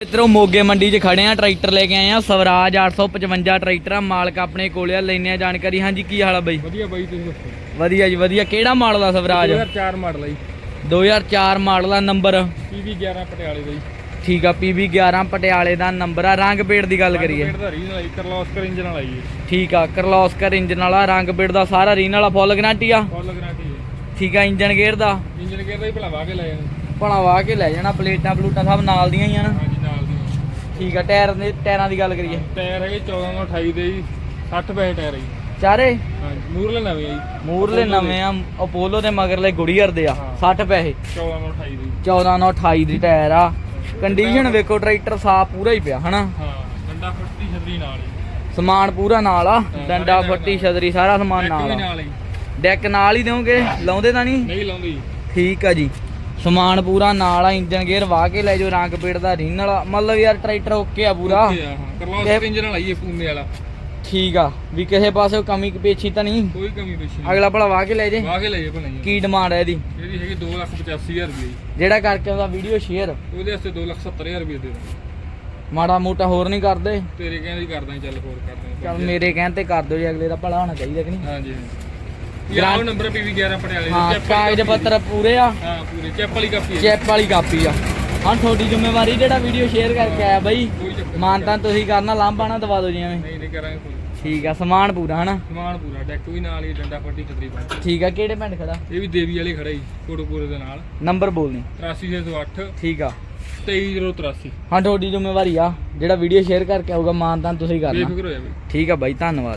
ਮਿੱਤਰੋ ਮੋਗੇ ਮੰਡੀ 'ਚ ਖੜੇ ਆ ਟਰੈਕਟਰ ਲੈ ਕੇ ਆਏ ਆ। ਸਵਰਾਜ 855 ਟਰੈਕਟਰ ਆ ਮਾਲਕ ਆਪਣੇ ਕੋਲੇ ਆ ਲੈਨੇ ਆ ਜਾਣਕਾਰੀ। ਹਾਂਜੀ ਕੀ ਹਾਲ ਆ ਬਾਈ? ਵਧੀਆ ਬਾਈ ਤੁਸੀਂ ਦੱਸੋ? ਵਧੀਆ ਜੀ ਵਧੀਆ। ਕਿਹੜਾ ਮਾਡਲ ਆ ਸਵਰਾਜ? 2004 ਮਾਡਲ ਹੈ 2004 ਮਾਡਲ ਆ ਨੰਬਰ? ਪੀਵੀ 11 ਪਟਿਆਲੇ ਦਾ ਜੀ। ਠੀਕ ਆ PB 11 ਪਟਿਆਲੇ ਦਾ ਨੰਬਰ ਆ। ਰੰਗ ਪੇੜ ਦੀ ਗੱਲ ਕਰੀਏ। ਦਾ ਰੀਜਨਲ ਹੈ ਕਰਲੋਸਕਰ ਇੰਜਨ ਵਾਲਾ ਜੀ ਠੀਕ ਆ ਕਰਲੋਸਕਰ ਇੰਜਨ ਵਾਲਾ ਰੰਗ ਪੇੜ ਦਾ ਸਾਰਾ ਰੀਨ ਵਾਲਾ ਫੁੱਲ ਗਾਰੰਟੀ ਆ। ਫੁੱਲ ਗਾਰੰਟੀ ਠੀਕ ਆ ਇੰਜਨ ਗੇਅਰ ਦਾ? ਇੰਜਨ ਗੇਅਰ ਦਾ ਹੀ ਭਲਾ ਵਾਹ ਕੇ ਲੈ ਜਾਂਦੇ ਭਣਾ ਵਾਹ ਕੇ ਲੈ ਜਾਣਾ ਪਲੇਟਾਂ ਪਲੂਟਾਂ ਸਭ ਨਾਲ ਦੀਆਂ ਹੀ ਆ ਨਾ। ਠੀਕ ਆ ਟਾਇਰ ਦੇ ਟਾਇਰਾਂ ਦੀ ਗੱਲ ਕਰੀਏ। ਟਾਇਰ ਹੈਗੇ 14 ਤੋਂ 28 ਦੇ ਜੀ 60 ਪੈਸੇ ਟਾਇਰ ਹੈ ਜੀ। ਚਾਰੇ? ਹਾਂਜੀ ਮੂਰਲੇ ਨਵੇਂ ਹੈ ਜੀ। ਮੂਰਲੇ ਨਵੇਂ ਆ ਅਪੋਲੋ ਦੇ ਮਗਰਲੇ ਗੁੜੀਅਰ ਦੇ ਆ ਹਾਂ। 60 ਪੈਸੇ। 14 ਤੋਂ 28 ਦੇ 14 ਨਾਲ 28 ਦੀ ਟਾਇਰ ਆ। ਕੰਡੀਸ਼ਨ ਵੇਖੋ ਟਰੈਕਟਰ ਸਾਫ਼ ਪੂਰਾ ਹੀ ਪਿਆ ਹਨਾ? ਹਾਂ ਡੰਡਾ ਫੱਟੀ ਛਤਰੀ ਨਾਲ ਜੀ ਸਮਾਨ ਪੂਰਾ ਨਾਲ ਆ ਡੰਡਾ ਫੱਟੀ ਛਤਰੀ ਸਾਰਾ ਸਮਾਨ ਨਾਲ ਆ। ਡੈਕ ਨਾਲ ਹੀ ਦਿਓਗੇ? ਲਾਉਂਦੇ ਤਾਂ ਨਹੀਂ? ਨਹੀਂ ਲਾਉਂਦੀ ਠੀਕ ਆ ਜੀ। ਸਮਾਨ ਪੂਰਾ ਨਾਲ ਆ ਇੰਜਨ ਗੇਅਰ ਵਾਹ ਕੇ ਲੈ ਜਾਓ ਰੰਗ ਪੇੜ ਦਾ ਰੀਨ ਵਾਲਾ। ਮਤਲਬ ਯਾਰ ਟਰੈਕਟਰ ਓਕੇ ਆ ਪੂਰਾ। Okay ਆ, ਹਾਂ। ਕਰਲੋਸਕਰ ਇੰਜਨ ਵਾਲਾ ਹੀ ਇਹ ਪੂਨੇ ਵਾਲਾ। ਠੀਕ ਆ। ਵੀ ਕਿਸੇ ਪਾਸੇ ਕਮੀ ਪੇਛੀ ਤਾਂ ਨਹੀਂ? ਕੋਈ ਕਮੀ ਪੇਸ਼ੀ ਨਹੀਂ। ਅਗਲਾ ਭਲਾ ਵਾਹ ਕੇ ਲੈ ਜੇ। ਵਾਹ ਕੇ ਲੈ ਜੇ ਭਲਾ ਜੀ। ਕੀ ਡਿਮਾਂਡ ਹੈ ਇਹਦੀ? ਇਹਦੀ ਹੈਗੀ 285000 ਰੁਪਏ ਜੀ। ਜਿਹੜਾ ਕਰਕੇ ਉਹਦਾ ਵੀਡੀਓ ਸ਼ੇਅਰ ਉਹਦੇ ਵਾਸਤੇ 270000 ਰੁਪਏ ਦੇ ਦਾਂ ਮਾੜਾ ਮੋਟਾ ਹੋਰ ਨਹੀਂ ਕਰਦੇ। ਤੇਰੇ ਕਹਿੰਦੇ ਕਰਦਾ ਚੱਲ ਹੋਰ ਕਰਦੇ। ਚੱਲ ਮੇਰੇ ਕਹਿਣ ਤੇ ਕਰ ਦਿਓ ਜੀ ਅਗਲੇ ਦਾ ਭਲਾ ਹੋਣਾ ਚਾਹੀਦਾ ਕਿ ਨਹੀਂ? ਹਾਂਜੀ ਹਾਂਜੀ। ਯਾਰ ਨੰਬਰ ਪੀਵੀ 11 ਪਟਿਆਲੇ ਹਾਂ ਕਾਗਜ਼ ਪੱਤਰ ਪੂਰੇ ਆ। ਹਾਂ ਪੂਰੇ। ਚੈੱਪ ਵਾਲੀ ਕਾਪੀ ਹੈ ਚੈਪ ਵਾਲੀ ਕਾਪੀ ਆ। ਹਾਂ ਤੁਹਾਡੀ ਜ਼ਿੰਮੇਵਾਰੀ ਜਿਹੜਾ ਵੀਡੀਓ ਸ਼ੇਅਰ ਕਰਕੇ ਆਇਆ ਬਾਈ ਕੋਈ ਚੱਕਰ ਨਹੀਂ। ਮਾਨ ਤਾਂ ਤੁਸੀਂ ਕਰਨਾ ਲਾਂਭਾ ਨਾ ਦਵਾ ਦਿਓ ਜੀ ਐਵੇਂ ਨਹੀਂ ਨਹੀਂ ਕਰਾਂਗੇ ਕੋਈ। ਠੀਕ ਆ ਸਮਾਨ ਪੂਰਾ ਹਨਾ? ਸਮਾਨ ਪੂਰਾ ਡੈਕ ਵੀ ਨਾਲ ਹੀ ਡੰਡਾ ਫੱਟੀ ਪਾ ਠੀਕ ਆ ਕਿਹੜੇ ਪਿੰਡ ਖੜਾ? ਇਹ ਵੀ ਦੇਵੀ ਵਾਲੇ ਖੜਾ ਜੀ ਕੋਟਪੂਰੇ ਦੇ ਨਾਲ। ਨੰਬਰ ਬੋਲਨੀ 83608 ਠੀਕ ਆ। 23083 ਹਾਂ ਤੁਹਾਡੀ ਜ਼ਿੰਮੇਵਾਰੀ ਆ ਜਿਹੜਾ ਵੀਡੀਓ ਸ਼ੇਅਰ ਕਰਕੇ ਆਊਗਾ ਮਾਨ ਤਾਂ ਤੁਸੀਂ ਕਰਨਾ। ਬੇਫਿਕਰ ਹੋ ਜਾ ਬਈ। ਠੀਕ ਆ ਬਾਈ ਧੰਨਵਾਦ।